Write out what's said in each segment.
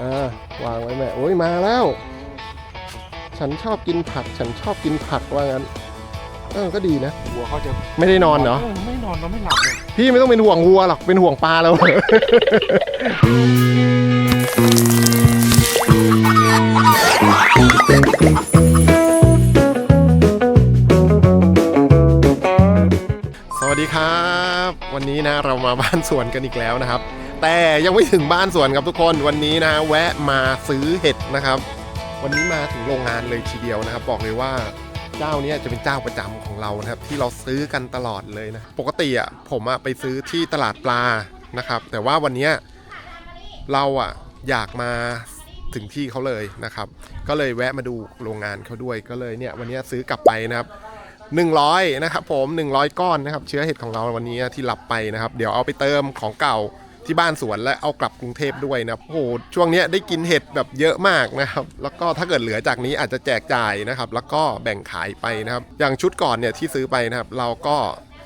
อ่าวางไว้แม่โอ้ยมาแล้ว ฉันชอบกินผัก ฉันชอบกินผักว่างั้นเออก็ดีนะวัวเขาจะไม่ได้นอนเหรอไม่นอนเราไม่หลับเลยพี่ไม่ต้องเป็นห่วงวัวหรอกเป็นห่วงปลาแล้ว นี้นะเรามาบ้านสวนกันอีกแล้วนะครับ แต่ยังไม่ถึงบ้านสวนครับทุกคนวันนี้นะแวะมาซื้อเห็ดนะครับ วันนี้มาถึงโรงงานเลยทีเดียวนะครับ บอกเลยว่าเจ้าเนี้จะเป็นเจ้าประจำของเรานะครับ ที่เราซื้อกันตลอดเลยนะ ปกติอะผมอะไปซื้อที่ตลาดปลานะครับ แต่ว่าวันนี้เราอะอยากมาถึงที่เขาเลยนะครับ ก็เลยแวะมาดูโรงงานเขาด้วยก็เลยเนี่ยวันนี้ซื้อกลับไปนะครับ 100 นะครับผม 100 ก้อนนะครับ เชื้อเห็ดของเราวันนี้ที่หลับไปนะครับ เดี๋ยวเอาไปเติมของเก่าที่บ้านสวนและเอากลับกรุงเทพด้วยนะโอ้โหช่วงนี้ได้กินเห็ดแบบเยอะมากนะครับ แล้วก็ถ้าเกิดเหลือจากนี้อาจจะแจกจ่ายนะครับ แล้วก็แบ่งขายไปนะครับ อย่างชุดก่อนเนี่ยที่ซื้อไปนะครับ เราก็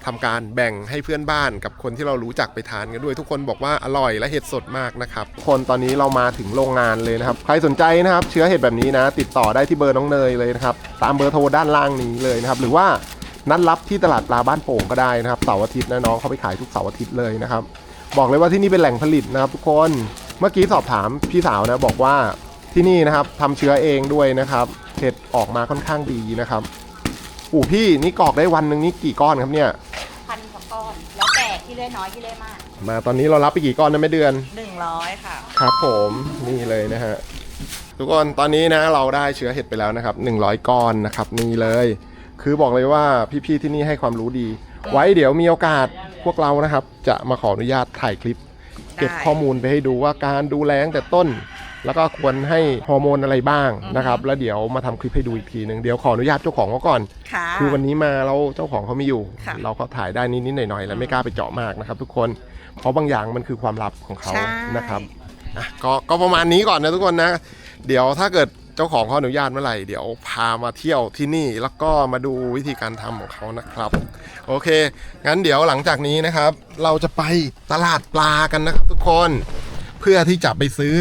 ทำการแบ่งให้เพื่อนบ้านกับคนที่เรารู้จักไปทานกันด้วย ทุกคนบอกว่าอร่อยและเห็ดสดมากนะครับคนตอนนี้เรามาถึงโรงงานเลยนะครับ ใครสนใจนะครับ เชื้อเห็ดแบบนี้นะ ติดต่อได้ที่เบอร์น้องเนยเลยนะครับ ตามเบอร์โทรด้านล่างนี้เลยนะครับ หรือว่านัดรับที่ตลาดปลาบ้านโป่งก็ได้นะครับเสาร์อาทิตย์นะน้องเขาไปขายทุกเสาร์อาทิตย์เลยนะครับ บอกเลยว่าที่นี่เป็นแหล่งผลิตนะครับทุกคนเมื่อกี้สอบถามพี่สาวนะบอกว่าที่นี่นะครับทำเชื้อเองด้วยนะครับเห็ดออกมาค่อนข้างดีนะครับอู๋พี่นี่กรอกได้วันหนึ่งนี่กี่ก้อนครับเนี่ย แล้วแต่ที่เล่น้อยที่เล่มากมาตอนนี้เรารับไปกี่ก้อนนะไม่เดือนหนึ่งร้อยค่ะ ครับผมนี่เลยนะฮะทุกคนตอนนี้นะเราได้เชื้อเห็ดไปแล้วนะครับ 100 ก้อนนะครับนี่เลย คือบอกเลยว่าพี่ๆที่นี่ให้ความรู้ดี ไว้เดี๋ยวมีโอกาสพวกเรานะครับ จะมาขออนุญาตถ่ายคลิป เก็บข้อมูลไปให้ดูว่าการดูแลตั้งแต่ต้น แล้วก็ควรให้ฮอร์โมนอะไรบ้างนะครับ แล้วเดี๋ยวมาทำคลิปให้ดูอีกทีหนึ่งเดี๋ยวขออนุญาตเจ้าของเขาก่อนค่ะคือวันนี้มาเราเจ้าของเขาไม่อยู่ค่ะเราก็ถ่ายได้นิดๆหน่อยๆแล้วไม่กล้าไปเจาะมากนะครับ ทุกคนเพราะบางอย่างมันคือความลับของเขาใช่นะครับอะก็ก็ประมาณนี้ก่อนนะทุกคนนะ เดี๋ยวถ้าเกิดเจ้าของเขาอนุญาตเมื่อไหร่เดี๋ยวพามาเที่ยวที่นี่แล้วก็มาดูวิธีการทำของเขานะครับ โอเค งั้นเดี๋ยวหลังจากนี้นะครับ เราจะไปตลาดปลากันนะครับ ทุกคน เพื่อที่จะไปซื้อ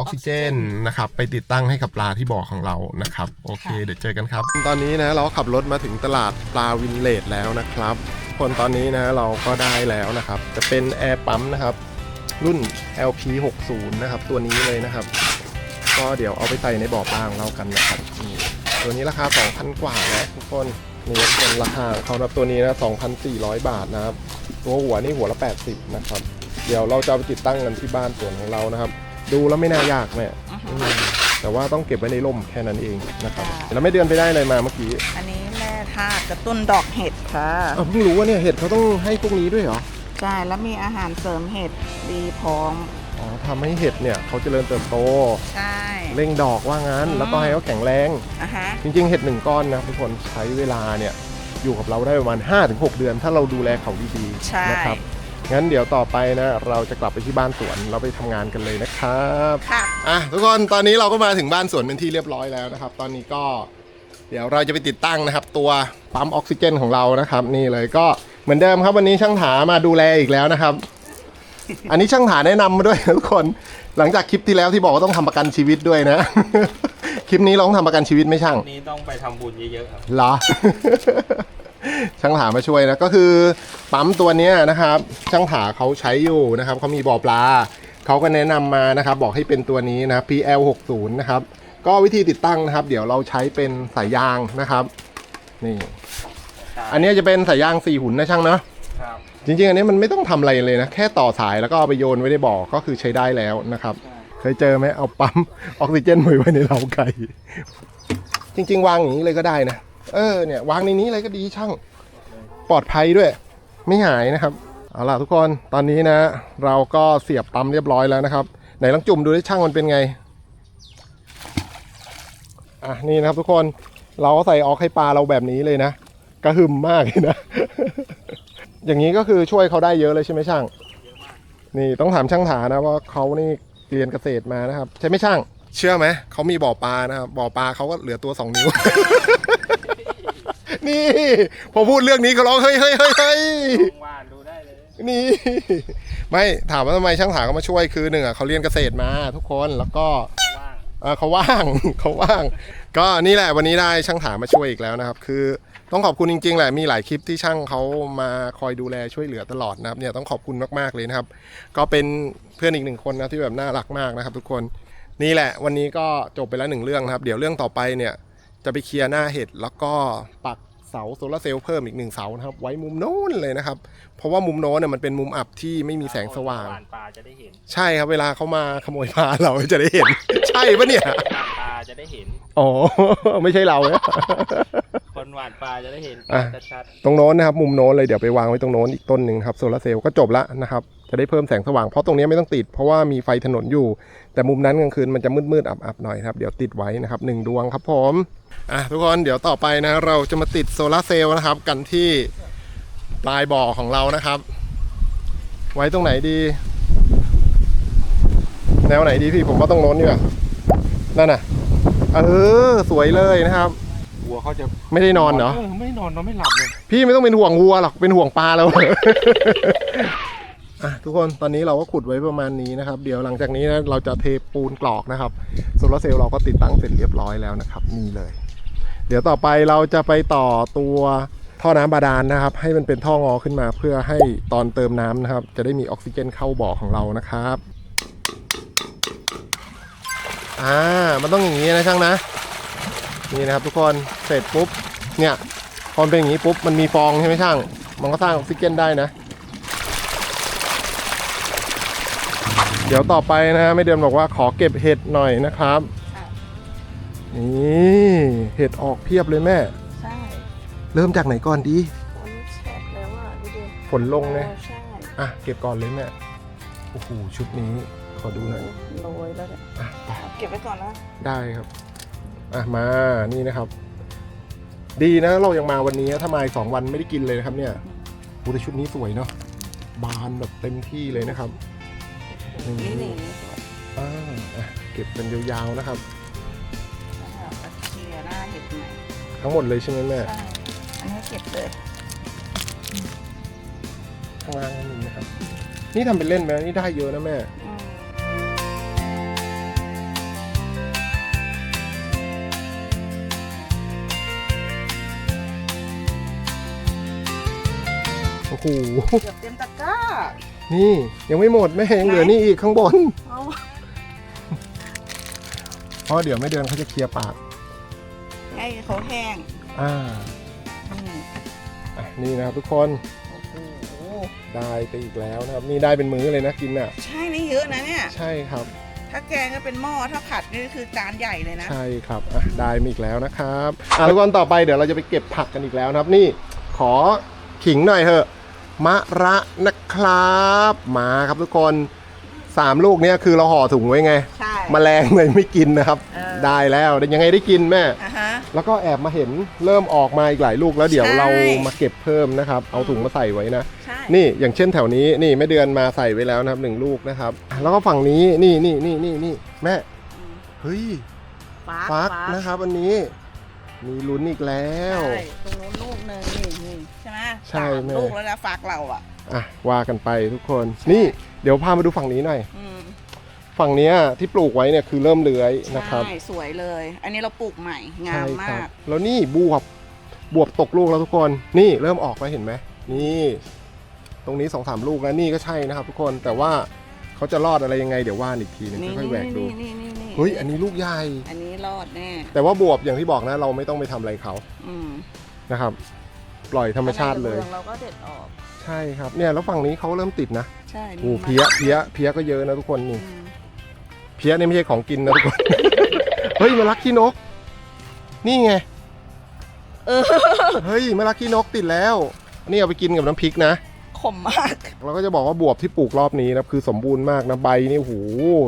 ออกซิเจนนะครับไปติดตั้งให้กับปลาที่บ่อของเรานะครับโอเค เดี๋ยวเจอกันครับ ตอนนี้นะเราขับรถมาถึงตลาดปลาวินเลดแล้วนะครับ คนตอนนี้นะเราก็ได้แล้วนะครับ จะเป็นแอร์ปั๊มนะครับ รุ่น LP 60นะครับ ตัวนี้เลยนะครับ ก็เดี๋ยวเอาไปใส่ในบ่อปลาของเรากันนะครับนี่ตัวนี้ราคา 2,000 กว่านะทุกคนนี่เป็นราคาของเขานะตัวนี้นะ 2,400 บาทนะครับ ตัวหัวนี่หัวละ 80 นะครับ เดี๋ยวเราจะเอาไปติดตั้งกันที่บ้านสวนของเรานะครับ ดูแล้วไม่น่ายากแม่อืมแต่ว่าต้องเก็บไว้ในร่มแค่นั้นเองนะครับแล้วไม่เดือนไปได้อะไรมาเมื่อกี้อันนี้แม่ธาตุกระตุ้นดอกเห็ดค่ะ อ้าวเพิ่งรู้ว่าเนี่ยเห็ดเขาต้องให้พวกนี้ด้วยเหรอ ใช่ แล้วมีอาหารเสริมเห็ดดีพร้อม อ๋อทำให้เห็ดเนี่ยเขาเจริญเติบโต ใช่ เร่งดอกว่างั้น อืม แล้วก็ให้เขาแข็งแรง อะฮะ จริง ๆ เห็ดหนึ่งก้อนนะทุกคนใช้เวลาเนี่ยอยู่กับเราได้ประมาณ 5-6 เดือน ถ้าเราดูแลเขาดีใช่ ๆนะครับ งั้นเดี๋ยวต่อไปนะ เราจะกลับไปที่บ้านสวนเราไปทำงานกันเลยนะครับค่ะ อะทุกคนตอนนี้เราก็มาถึงบ้านสวนเป็นที่เรียบร้อยแล้วนะครับ ตอนนี้ก็ เดี๋ยวเราจะไปติดตั้งนะครับ ตัวปั๊มออกซิเจนของเรานะครับ นี่เลยก็เหมือนเดิมครับวันนี้ช่างถามาดูแลอีกแล้วนะครับ อันนี้ช่างถาแนะนำมาด้วยนะทุกคนหลังจากคลิปที่แล้วที่บอกว่าต้องทำประกันชีวิตด้วยนะ คลิปนี้เราต้องทำประกันชีวิตไหม่ช่าง นี้ต้องไปทำบุญเยอะๆครับ เหรอ ช่างถามาช่วยนะก็คือปั๊มตัวเนี้ยนะครับ ช่างถาเขาใช้อยู่นะครับเขามีบ่อปลาเขาก็แนะนำมานะครับ บอกให้เป็นตัวนี้นะครับ PL 6 0 นะครับ ก็วิธีติดตั้งนะครับ เดี๋ยวเราใช้เป็นสายยางนะครับ นี่ อันนี้จะเป็นสายยางสี่หุ่นนะช่างเนาะครับจริงๆ อันนี้มันไม่ต้องทำอะไรเลยนะ แค่ต่อสายแล้วก็เอาไปโยนไว้ในบ่อก็คือใช้ได้แล้วนะครับ เคยเจอไหมเอาปั๊มออกซิเจนไว้ไว้ในเล้าไก่จริง ๆ วางอย่างนี้เลยก็ได้นะเออเนี่ยวางในนี้เลยก็ดีช่าง ปลอดภัยด้วย ไม่หายนะครับ เอาล่ะทุกคนตอนนี้นะ เราก็เสียบปั๊มเรียบร้อยแล้วนะครับ ไหนลองจุ่มดูได้ช่างมันเป็นไงอะนี่นะครับทุกคนเราก็ใส่ออกให้ปลาเราแบบนี้เลยนะกระหึ่มมากเลยนะ อย่างนี้ก็คือช่วยเขาได้เยอะเลยใช่ไหมช่าง นี่ต้องถามช่างถานะว่าเขานี่เรียนเกษตรมานะครับ ใช่ไหมช่าง เชื่อไหมเขามีบ่อปลานะครับบ่อปลาเขาก็เหลือตัวสองนิ้ว นี่ พอพูดเรื่องนี้เขาร้องเฮ้ยเฮ้ยเฮ้ยเฮ้ยว่านดูได้เลยนี่ ไม่ถามว่าทำไมช่างถาเขามาช่วยคือหนึ่งอะเขาเรียนเกษตรมาทุกคนแล้วก็ว่างเอ่อเขาว่าง เขาว่าง ก็นี่แหละวันนี้ได้ช่างถามาช่วยอีกแล้วนะครับ คือต้องขอบคุณจริงๆแหละมีหลายคลิปที่ช่างเขามาคอยดูแลช่วยเหลือตลอดนะครับเนี่ยต้องขอบคุณมากๆเลยนะครับ ก็เป็นเพื่อนอีกหนึ่งคนนะที่แบบน่ารักมากนะครับ ทุกคนนี่แหละ วันนี้ก็จบไปแล้วหนึ่งเรื่องนะครับ เดี๋ยวเรื่องต่อไปเนี่ยจะไปเคลียร์หน้าเห็ดแล้วก็ปัก เสาโซลาร์เซลล์เพิ่มอีกหนึ่งเสานะครับ ไว้มุมโน้นเลยนะครับ เพราะว่ามุมโน้นเนี่ยมันเป็นมุมอับที่ไม่มีแสงสว่างหวานปลาจะได้เห็นใช่ครับ เวลาเขามาขโมยปลาเราจะได้เห็น ใช่ปะเนี่ยหวานปลาจะได้เห็น อ๋อ ไม่ใช่เรานะ คนหวานปลาจะได้เห็นอะ ชัดตรงโน้นนะครับ มุมโน้นเลยเดี๋ยวไปวางไว้ตรงโน้นอีกต้นหนึ่งครับโซลาร์เซลล์ก็จบละนะครับ จะได้เพิ่มแสงสว่างเพราะตรงนี้ไม่ต้องติด เพราะว่ามีไฟถนนอยู่ แต่มุมนั้นกลางคืนมันจะมืดๆอับๆหน่อยครับเดี๋ยวติดไว้นะครับหนึ่งดวงครับผมอะทุกคนเดี๋ยวต่อไปนะ เราจะมาติดโซลาร์เซลล์นะครับ กันที่ปลายบ่อของเรานะครับ ไว้ตรงไหนดี แนวไหนดีพี่ผมว่าตรงโน้นดีกว่านั่นน่ะเออสวยเลยนะครับๆวัวเขาจะไม่ได้นอนเหรอไม่นอนนอนไม่หลับเลยพี่ไม่ต้องเป็นห่วงวัวหรอกเป็นห่วงปลาแล้ว อะทุกคนตอนนี้เราก็ขุดไว้ประมาณนี้นะครับ เดี๋ยวหลังจากนี้นะเราจะเทปูนกรอกนะครับโซลาร์เซลล์เราก็ติดตั้งเสร็จเรียบร้อยแล้วนะครับนี่เลย เดี๋ยวต่อไปเราจะไปต่อตัวท่อน้ำบาดาลนะครับ ให้มันเป็นท่องอขึ้นมาเพื่อให้ตอนเติมน้ำนะครับ จะได้มีออกซิเจนเข้าบ่อของเรานะครับอ่ามันต้องอย่างนี้นะช่างนะนี่นะครับ ทุกคนเสร็จปุ๊บเนี่ยพอเป็นอย่างนี้ปุ๊บมันมีฟองใช่ไหมช่าง มันก็สร้างออกซิเจนได้นะ เดี๋ยวต่อไปนะฮะไม่เดือนบอกว่าขอเก็บเห็ดหน่อยนะครับค่ะนี่เห็ดออกเพียบเลยแม่ ใช่เริ่มจากไหนก่อนดีฝนแฉะแล้วอะดูดิฝนลงเลยออใช่อะเก็บก่อนเลยแม่โอ้โหชุดนี้ขอดูหน่อยโรยแล้วเนี่ยอะไปเก็บไว้ก่อนนะได้ครับอะมานี่นะครับ ดีนะเรายังมาวันนี้ถ้ามาอีกสองวันไม่ได้กินเลยนะครับเนี่ยโอ้แต่ชุดนี้สวยเนาะบานแบบเต็มที่เลยนะครับ นี่นี่นี่นี่สวยอ่าอะเก็บเป็นยาวๆนะครับ แล้วก็ตะเคลียร์หน้าเห็ดใหม่ทั้งหมดเลยใช่ไหมแม่ใช่อันนี้เก็บเลยข้างล่างนี่นะครับ นี่ทำเป็นเล่นไหมนี่ได้เยอะนะแม่ อืมโอ้โห เกือบเต็มตะกร้า นี่ยังไม่หมดแม่ยังเหลือนี่อีกข้างบน เอาเพราะเดี๋ยวไม่เดือนเขาจะเคลียร์ปากให้เขาแห้งอ่านี่อะนี่นะครับทุกคนโอ้โหได้ไปอีกแล้วนะครับ นี่ได้เป็นมื้อเลยนะกินอะ ใช่นี่เยอะนะเนี่ย ใช่ครับ ถ้าแกงก็เป็นหม้อถ้าผัดนี่คือจานใหญ่เลยนะ ใช่ครับอะได้มาอีกแล้วนะครับอะทุกคนต่อไปเดี๋ยวเราจะไปเก็บผักกันอีกแล้วนะครับ นี่ขอขิงหน่อยเถอะ มะระนะครับมาครับทุกคนสามลูกเนี้ยคือเราห่อถุงไว้ไงใช่ มแมลงเลยไม่กินนะครับ เออ ได้แล้วเดี๋ยวยังไงได้กินแม่ อะฮะ แล้วก็แอบมาเห็นเริ่มออกมาอีกหลายลูกแล้วเดี๋ยวใช่ เรามาเก็บเพิ่มนะครับ เอาถุงมาใส่ไว้นะ ใช่ นี่อย่างเช่นแถวนี้นี่แม่เดือนมาใส่ไว้แล้วนะครับหนึ่งลูกนะครับ แล้วก็ฝั่งนี้นี่นี่นี่นี่นี่แม่อืม เฮ้ยฟักฟักนะครับอันนี้ มีลุ้นอีกแล้ว ใช่ตรงนู้นลูกหนึ่งนี่นี่ ใช่ไหมใช่สามแม่ ลูกแล้วนะฟักเราอะ อะว่ากันไปทุกคน นี่เดี๋ยวพามาดูฝั่งนี้หน่อย อืมฝั่งเนี้ยที่ปลูกไว้เนี่ยคือเริ่มเลื้อยนะครับ ใช่สวยเลย อันนี้เราปลูกใหม่งามใช่คมารับกแล้วนี่บวบบวบตกลูกแล้วทุกคน นี่เริ่มออกแล้วเห็นไหมนี่ ตรงนี้สองสามลูกแล้วนี่ก็ใช่นะครับ ทุกคนแต่ว่าเขาจะรอดอะไรยังไงเดี๋ยวว่านอีกทีนึงนี่ค่อยๆแหวกดูนี่นี่นี่เฮ้ยอันนี้ลูกใหญ่อันนี้รอดแน่แต่ว่าบวบอย่างที่บอกนะ เราไม่ต้องไปทำอะไรเขาอืมนะครับ ปล่อยธรรมชาติเลย อันไหนเราก็เด็ดออก ใช่ครับเนี่ยแล้วฝั่งนี้เขาเริ่มติดนะใช่นี่โอ้เพี้ยเพี้ยเพี้ยก็เยอะนะทุกคนนี่ อืมเพี้ยนี่ไม่ใช่ของกินนะทุกคน เฮ้ยมารักขี้นก นี่ไงเออเฮ้ยมารักขี้นกติดแล้ว นี่เอาไปกินกับน้ำพริกนะ ขมมาก เราก็จะบอกว่าบวบที่ปลูกรอบนี้นะคือสมบูรณ์มากนะใบนี่โอ้โห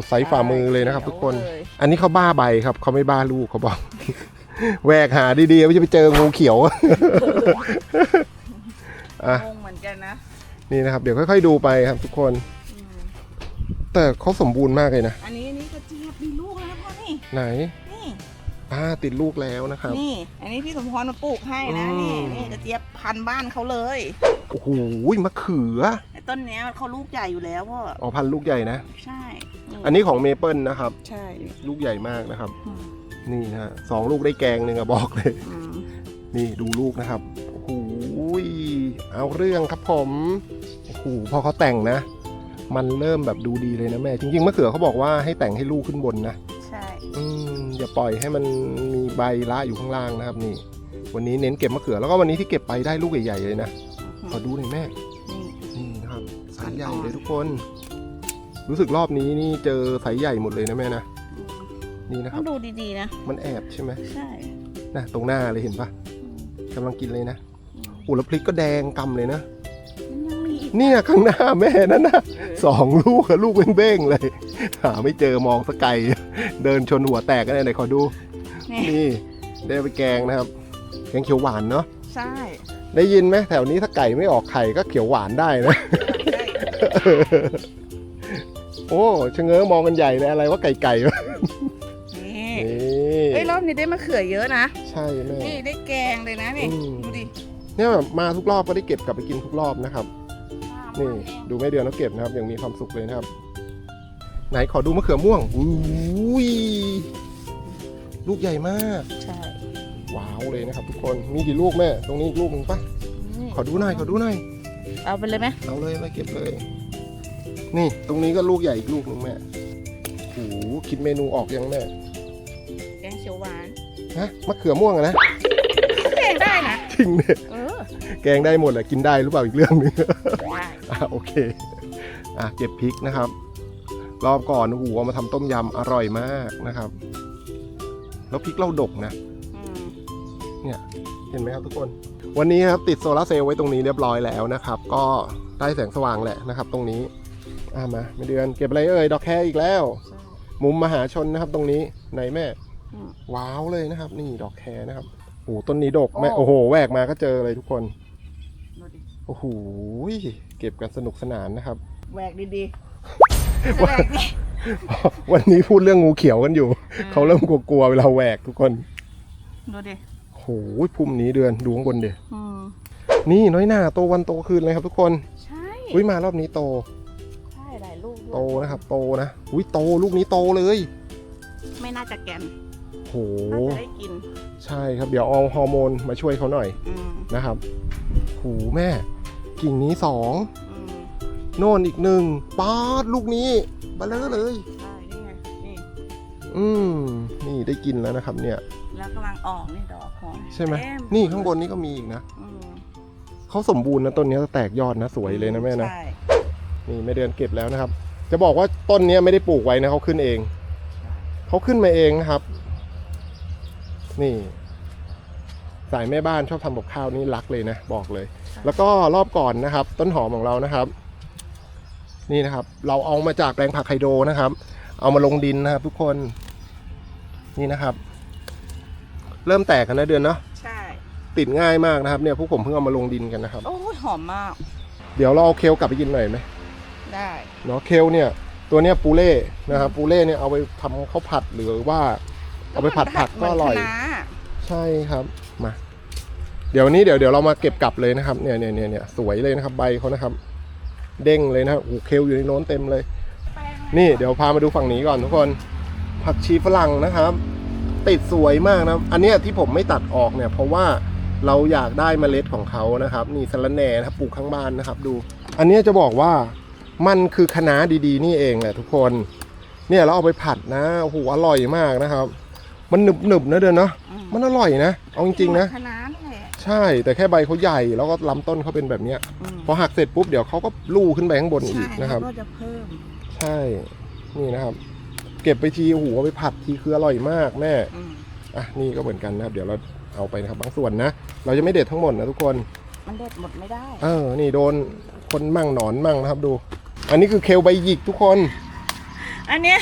ไซส์ฝ่ามือเลยนะครับ ทุกคนเขียวเลยอันนี้เขาบ้าใบครับเขาไม่บ้าลูกเขาบอก แหวกหาดีๆไม่จะไปเจองูเขียวอะงงเหมือนกันนะนี่นะครับ เดี๋ยวค่อยๆดูไปครับทุกคน อืมแต่เขาสมบูรณ์มากเลยนะ อันนี้อันนี้กระเจี๊ยบมีลูกแล้วพ่อนี่ไหนนี่ อ่าติดลูกแล้วนะครับ นี่ อันนี้พี่สมพรมาปลูกให้นะอืนี่ม นี่กระเจี๊ยบพันธุ์บ้านเขาเลยโอ้โหมะเขือไอ้ต้นต้นเนี้ยเขาลูกใหญ่อยู่แล้วพ่ออ๋อพันธุ์ลูกใหญ่นะ ใช่นี่อันนี้ของเมเปิลนะครับ ใช่ลูกใหญ่มากนะครับ อืม นี่นะฮะสองลูกได้แกงหนึ่งอะบอกเลยอืมนี่ดูลูกนะครับโอ้โหยเอาเรื่องครับผมโอ้โหพอเขาแต่งนะ มันเริ่มแบบดูดีเลยนะแม่ จริงๆมะเขือเขาบอกว่าให้แต่งให้ลูกขึ้นบนนะใช่อืมอย่าปล่อยให้มันมีใบละอยู่ข้างล่างนะครับนี่ วันนี้เน้นเก็บมะเขือแล้วก็วันนี้ที่เก็บไปได้ลูกใหญ่ๆเลยนะขอดูหน่อยแม่นี่นี่นะครับสายใหญ่เลยทุกคน รู้สึกรอบนี้นี่เจอสายใหญ่หมดเลยนะแม่นะ นี่นะคต้รัอบ งดูดีๆนะ มันแอบใช่ไหมใช่นะตรงหน้าเลยเห็นปะอืมกำลังกินเลยนะอู้แล้วพริกก็แดงกำเลยนะมันยังมีอีกเนี่ยข้างหน้าแม่นั่นนะสองลูกอะลูกเบ้งๆเลย หาไม่เจอมองสกไกล เดินชนหัวแตกกันเลยไหนขอดู นี่นี่ ได้ไปแกงนะครับ แกงเขียวหวานเนาะ ใช่ได้ยินไหมแถวนี้ถ้าไก่ไม่ออกไข่ก็เขียวหวานได้นะใช่โอ้ชะเง้อมองกันใหญ่เลยอะไรว่าไก่ไก่วะนี่นี่เอ้ยรอบ นี้ได้มะเขือเยอะนะ ใช่แม่ นี่ได้แกงเลยนะนี่อืม ดูดิเนี่ยแบบมาทุกรอบก็ได้เก็บกลับไปกินทุกรอบนะครับ นี่ดูแม่เดือนแล้วเก็บนะครับอย่างมีความสุขเลยนะครับ ไหนขอดูมะเขือม่วงอุ้ยลูกใหญ่มาก ใช่ว้าวเลยนะครับ ทุกคนมีกี่ลูกแม่ ตรงนี้อีกลูกหนึ่งปะนี่ขอดูหน่อยขอดูหน่อยเอาไปเลยไหมเอาเลยมาเก็บเลย นี่ตรงนี้ก็ลูกใหญ่อีกลูกหนึ่งแม่โอ้โหคิดเมนูออกยังแม่ ฮะมะเขือม่วงอะนะแกงได้นะจริงเนี่ยเออแกงได้หมดแหละกินได้หรือเปล่าอีกเรื่องหนึง ได้อะโอเค อะเก็บพริกนะครับ รอบก่อนโอ้โหเอามาทำต้มยำอร่อยมากนะครับ แล้วพริกเราดกนะ อืมเห็นไหมครับทุกคน วันนี้ครับติดโซลาร์เซลล์ไว้ตรงนี้เรียบร้อยแล้วนะครับ ก็ได้แสงสว่างแหละนะครับ ตรงนี้อ่ามาไม่เดือนเก็บอะไรเอ่ยดอกแคอีกแล้วใช่มุมมหาชนนะครับตรงนี้ไหนแม่อืม ว้าวเลยนะครับ นี่ดอกแคนะครับโอ้โหต้นนี้ดกแม่โอ้โอ้โหแหวกมาก็เจอเลยทุกคนดูดิโอ้โหเก็บกันสนุกสนานนะครับแหวกดีๆแหวกดิวันนี้พูดเรื่องงูเขียวกันอยู่ เขาเริ่มกลัวๆเวลาแหวกทุกคนดูดิโอ้โหพุ่มนี้เดือนดูข้างบนเดียอืมนี่น้อยหน้าโตวันโตคืนเลยครับทุกคน ใช่อุ้ยมารอบนี้โต ใช่หลายลูกด้วยโตนะครับ โตนะ อุ้ยโตลูกนี้โตเลย ไม่น่าจะแกนโหน่าจะได้กินใช่ครับเดี๋ยวเอาฮอร์โมนมาช่วยเขาหน่อยอืมนะครับโหแม่ กิ่งนี้สองอืมโน่นอีกหนึ่งป๊าดลูกนี้บาเลอเลยใช่นี่ไงนี่อืมนี่ได้กินแล้วนะครับ เนี่ย แล้วกำลังออกนี่ดอกของใช่ไหมเต็นี่ข้างบนนี้ก็มีอีกนะอืมเขาสมบูรณ์นะต้นนี้แตกยอดนะสวยเลยนะแม่นะ ใช่ นี่แม่เดือนเก็บแล้วนะครับ จะบอกว่าต้นเนี้ยไม่ได้ปลูกไว้นะเขาขึ้นเอง เขาขึ้นมาเองนะครับ นี่ สายแม่บ้านชอบทำกับข้าวนี่รักเลยนะบอกเลย แล้วก็รอบก่อนนะครับ ต้นหอมของเรานะครับ นี่นะครับ เราเอามาจากแปลงผักไฮโดรนะครับ เอามาลงดินนะครับ ทุกคนนี่นะครับ เริ่มแตกกันนะเดือนเนาะใช่ ติดง่ายมากนะครับ เนี่ยพวกผมเพิ่งเอามาลงดินกันนะครับ โอ้ยหอมมาก เดี๋ยวเราเอาเคลกลับไปกินหน่อยไหมได้เนาะเคลเนี่ย ตัวเนี้ยปูเล่นะครับปูเล่เนี่ยเอาไปทำข้าวผัดหรือว่า เอาไปผัดผักก็อร่อยเหมืนคะน้าใช่ครับมา เดี๋ยววันนี้เดี๋ยวเดี๋ยวเรามาเก็บกลับเลยนะครับเนี่ยเนี่ยเนี่ยเนี่ยสวยเลยนะครับ ใบเขานะครับ เด้งเลยนะครับโอ้โหเคลอยู่ในโน้นเต็มเลยแป้งนี่เดี๋ยวพามาดูฝั่งนี้ก่อนทุกคน ผักชีฝรั่งนะครับ ติดสวยมากนะอันเนี้ยที่ผมไม่ตัดออกเนี่ย เพราะว่าเราอยากได้เมล็ดของเขานะครับ นี่สะระแหน่นะครับปลูกข้างบ้านนะครับ ดู อันเนี้ยจะบอกว่ามันคือคะน้าดีๆ นี่เองแหละทุกคน เนี่ยเราเอาไปผัดนะโอ้โหอร่อยมากนะครับ มันหนึบหนึบๆนะเดือนเนาะอืมมันอร่อยนะเอาจริงๆนะคณะนั่นแหละใช่ แต่แค่ใบเขาใหญ่แล้วก็ลำต้นเขาเป็นแบบเนี้ยอืมพอหักเสร็จปุ๊บเดี๋ยวเขาก็ลู่ขึ้นไปข้างบนอีกใช่นะครับแล้วก็จะเพิ่มใช่นี่นะครับ เก็บไปทีโอ้โหเอาไปผัดทีคืออร่อยมากแม่อืมอะนี่ก็เหมือนกันนะครับ เดี๋ยวเราเอาไปนะครับบางส่วนนะ เราจะไม่เด็ดทั้งหมดนะทุกคนมันเด็ดหมดไม่ได้เออนี่โดนคนมั่งหนอนมั่งนะครับดู อันนี้คือเคลใบหยิกทุกคน อันเนี้ย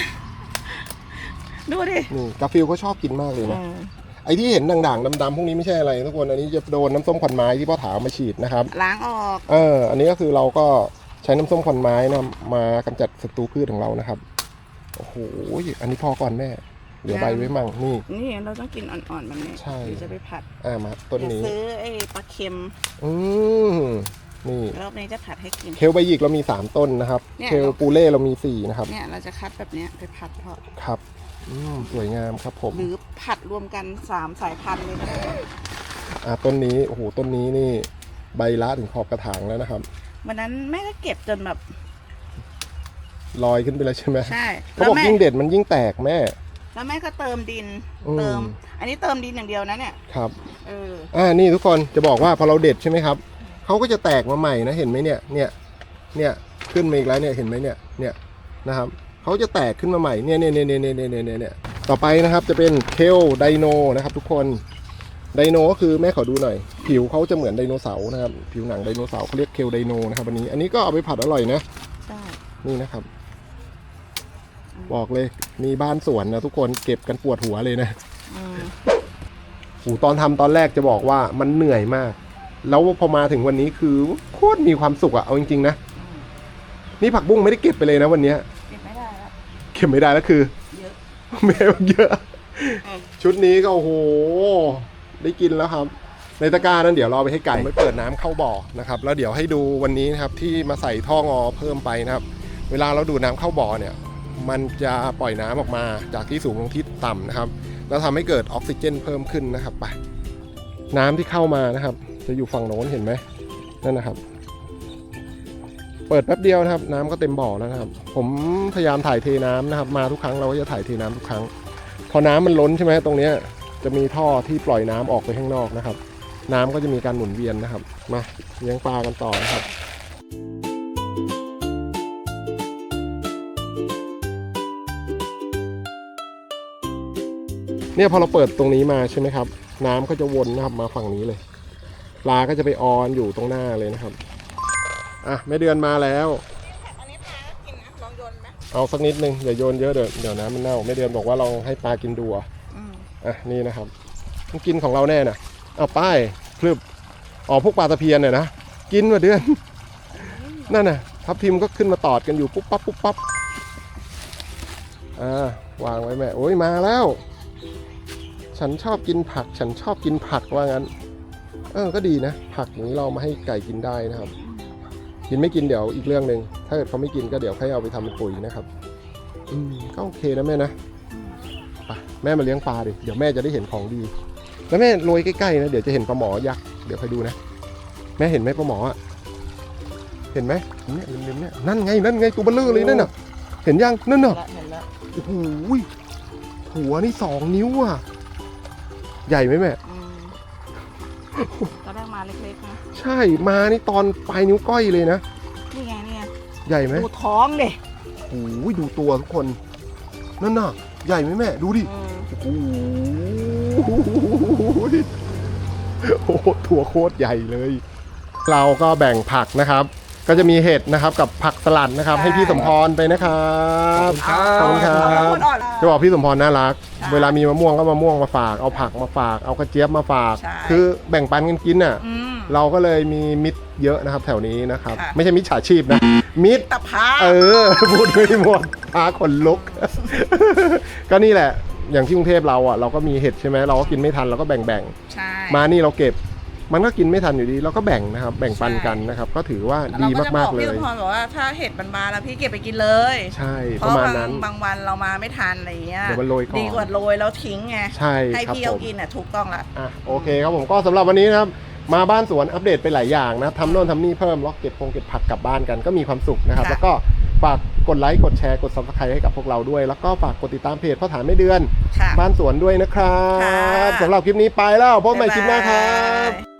ดูดินี่กาฟิลก็ชอบกินมากเลยนะอืมไอ้ที่เห็นด่างๆดำๆพวกนี้ไม่ใช่อะไรทุกคน อันนี้จะโดนน้ำส้มขวัญไม้ที่พ่อถาเอามาฉีดนะครับ ล้างออก เออ อันนี้ก็คือเราก็ใช้น้ำส้มขวัญไม้นะมากำจัดศัตรูพืชของเรานะครับ โอ้โห อันนี้พอก่อนแม่เหลือใบไว้มั่งนี่ นี่เราต้องกินอ่อนๆมันเนี่ยใช่เดี๋ยวจะไปผัด อ่ามาต้นเดี๋ยวนี้ซื้อไอ้ปลาเค็ม อืม นี่รอบนี้จะผัดให้กิน เคลใบหยิกเรามี 3 ต้นนะครับ เนี่ย เคลปูเล่เรามี 4 นะครับ เนี่ยเราจะคัดแบบเนี้ยไปผัดเพาะครับอืมสวยงามครับผม หรือผัดรวมกันสามสายพันธุ์เลยก็ได้อ่าต้นนี้ โอ้โห ต้นนี้นี่ ใบละถึงขอบกระถางแล้วนะครับ วันนั้นแม่ก็เก็บจนแบบลอยขึ้นไปแล้วใช่ไหมใช่เขาแล้วบอกแม่ ยิ่งเด็ดมันยิ่งแตกแม่ แล้วแม่ก็เติมดิน อืม เติม อันนี้เติมดินอย่างเดียวนะเนี่ย ครับ เออ อ่า นี่ทุกคนจะบอกว่าพอเราเด็ดใช่ไหมครับ เขาก็จะแตกมาใหม่นะเห็นไหมเนี่ยเนี่ยเนี่ยขึ้นมาอีกแล้วเนี่ยเห็นไหมเนี่ยเนี่ยนะครับเขาจะแตกขึ้นมาใหม่เนี่ยเนี่ยเนี่ยเนี่ยเนี่ยเนี่ยเนี่ยต่อไปนะครับจะเป็นเคลไดโนนะครับ ทุกคนไดโนก็คือแม่ขอดูหน่อย ผิวเขาจะเหมือนไดโนเสาร์นะครับผิวหนังไดโนเสาร์เขาเรียกเคลไดโนนะครับวันนี้ อันนี้ก็เอาไปผัดอร่อยนะนี่นะครับ บอกเลยมีบ้านสวนนะทุกคนเก็บกันปวดหัวเลยนะโอ้ตอนทำตอนแรกจะบอกว่ามันเหนื่อยมาก แล้วพอมาถึงวันนี้คือโคตรมีความสุขอะเอาจริงๆนะ นี่ผักบุ้งไม่ได้เก็บไปเลยนะวันเนี้ยเก็บไม่ได้แล้วเก็บไม่ได้แล้วคือเยอะแม่บอกเยอะอืมชุดนี้ก็โอ้โห ได้กินแล้วครับ ในตะกร้านั้นเดี๋ยวเราเอาไปให้ไก่ไม่เปิดน้ำเข้าบ่อนะครับ แล้วเดี๋ยวให้ดูวันนี้นะครับที่มาใส่ท่องอเพิ่มไปนะครับ เวลาเราดูดน้ำเข้าบ่อเนี่ย มันจะปล่อยน้ำออกมาจากที่สูงลงที่ต่ำนะครับ แล้วทำให้เกิดออกซิเจนเพิ่มขึ้นนะครับไป น้ำที่เข้ามานะครับ จะอยู่ฝั่งโน้นเห็นไหมนั่นนะครับ เปิดแป๊บเดียวนะครับ น้ำก็เต็มบ่อแล้วนะครับ ผมพยายามถ่ายเทน้ำนะครับ มาทุกครั้งเราก็จะถ่ายเทน้ำทุกครั้ง พอน้ำมันล้นใช่ไหมตรงเนี้ยจะมีท่อที่ปล่อยน้ำออกไปข้างนอกนะครับ น้ำก็จะมีการหมุนเวียนนะครับ มาเลี้ยงปลากันต่อนะครับเนี่ยพอเราเปิดตรงนี้มาใช่ไหมครับ น้ำก็จะวนนะครับมาฝั่งนี้เลย ปลาก็จะไปออนอยู่ตรงหน้าเลยนะครับ อะแม่เดือนมาแล้ว อันนี้ปลาก็กินนะลองโยนไหมเอาสักนิดนึงอย่าโยนเยอะเดี๋ยวเดี๋ยวน้ำมันเน่าแม่เดือนบอกว่าลองให้ปลากินดูอะอืมอะนี่นะครับมันกินของเราแน่น่ะเอาป้ายพลึบอ๋อพวกปลาตะเพียนเนี่ยนะกินว่ะเดือน นั่นน่ะทับทิมก็ขึ้นมาตอดกันอยู่ปุ๊บปั๊บปุ๊บปั๊บอ่าวางไว้แม่โอ้ยมาแล้ว ฉันชอบกินผัก ฉันชอบกินผักว่างั้น เออก็ดีนะ ผักอย่างนี้เรามาให้ไก่กินได้นะครับ กินไม่กินเดี๋ยวอีกเรื่องหนึ่งถ้าเกิดเขาไม่กินก็เดี๋ยวให้เอาไปทำเป็นปุ๋ยนะครับ อืมก็โอเคนะแม่นะไปแม่มาเลี้ยงปลาดิเดี๋ยวแม่จะได้เห็นของดี แล้วแม่โรยใกล้ๆนะเดี๋ยวจะเห็นปลาหมอยักษ์เดี๋ยวคอยดูนะ แม่เห็นไหมปลาหมออะเห็นไหมเนี่ยริมๆเนี่ยนั่นไงนั่นไงตัวเบลเลอร์เลยนั่นน่ะ เห็นยังนั่นน่ะละเห็นแล้วโอ้โหหัวนี่สองนิ้วอะ ใหญ่ไหมแม่อืม ตอนแรกมาเล็กๆนะใช่มานี่ตอนปลายนิ้วก้อยเลยนะ นี่ไงนี่ไงใหญ่ไหมดูท้องดิโอ้โหดูตัวทุกคน นั่นน่ะ ใหญ่ไหมแม่ ดูดิอืมโอ้โหโอ้โหถั่วโคตรใหญ่เลย เราก็แบ่งผักนะครับ ก็จะมีเห็ดนะครับกับผักสลัดนะครับ ให้พี่สมพรไปนะครับขอบคุณครับเอาคนอ่อน จะบอกพี่สมพรน่ารัก ใช่เวลามีมะม่วงก็มะม่วงมาฝาก เอาผักมาฝาก เอากระเจี๊ยบมาฝาก ใช่ คือแบ่งปันกันกินอะ อืม เราก็เลยมีมิตรเยอะนะครับแถวนี้นะครับ ค่ะ ไม่ใช่มิตรฉาชีพนะ มิตร ตะพา เออ พูดไม่หมดพาขนลุก ก็นี่แหละ อย่างที่กรุงเทพเราอะ เราก็มีเห็ดใช่ไหม เราก็กินไม่ทันเราก็แบ่งแบ่งใช่ ๆ มานี่เราเก็บ มันก็กินไม่ทันอยู่ดี เราก็แบ่งนะครับ แบ่งปันกันนะครับ ก็ถือว่าดีมากๆเลพี่ยสมพรบอกว่าถ้าเห็ดมันมาแล้วพี่เก็บไปกินเลย ใช่เพประราะมาณบางนั้นบางวันเรามาไม่ทันอะไรเงี้ยเดี๋ยวมันโรยก่อนดีกว่าโรยแล้วทิ้งไงใช่ให้ครับพี่ผเอามกินอะถูกต้องละ อะโอเคครับผมก็สำหรับวันนี้นะครับ มาบ้านสวนอัปเดตไปหลายอย่างนะครับทำโน่นทำนี่เพิ่มแล้วเก็บพงเก็บผักกลับบ้านกันก็มีความสุขนะครับ ค่ะ แล้วก็ฝากกดไลค์กดแชร์กด subscribe ให้กับพวกเราด้วย แล้วก็ฝากกดติดตามเพจพ่อถามไม่เดือน ค่ะ บ้านสวนด้วยนะครับค่ะ สำหรับคลิปนี้ไปแล้วพบใหม่คลิปหน้าครับบ๊ายบาย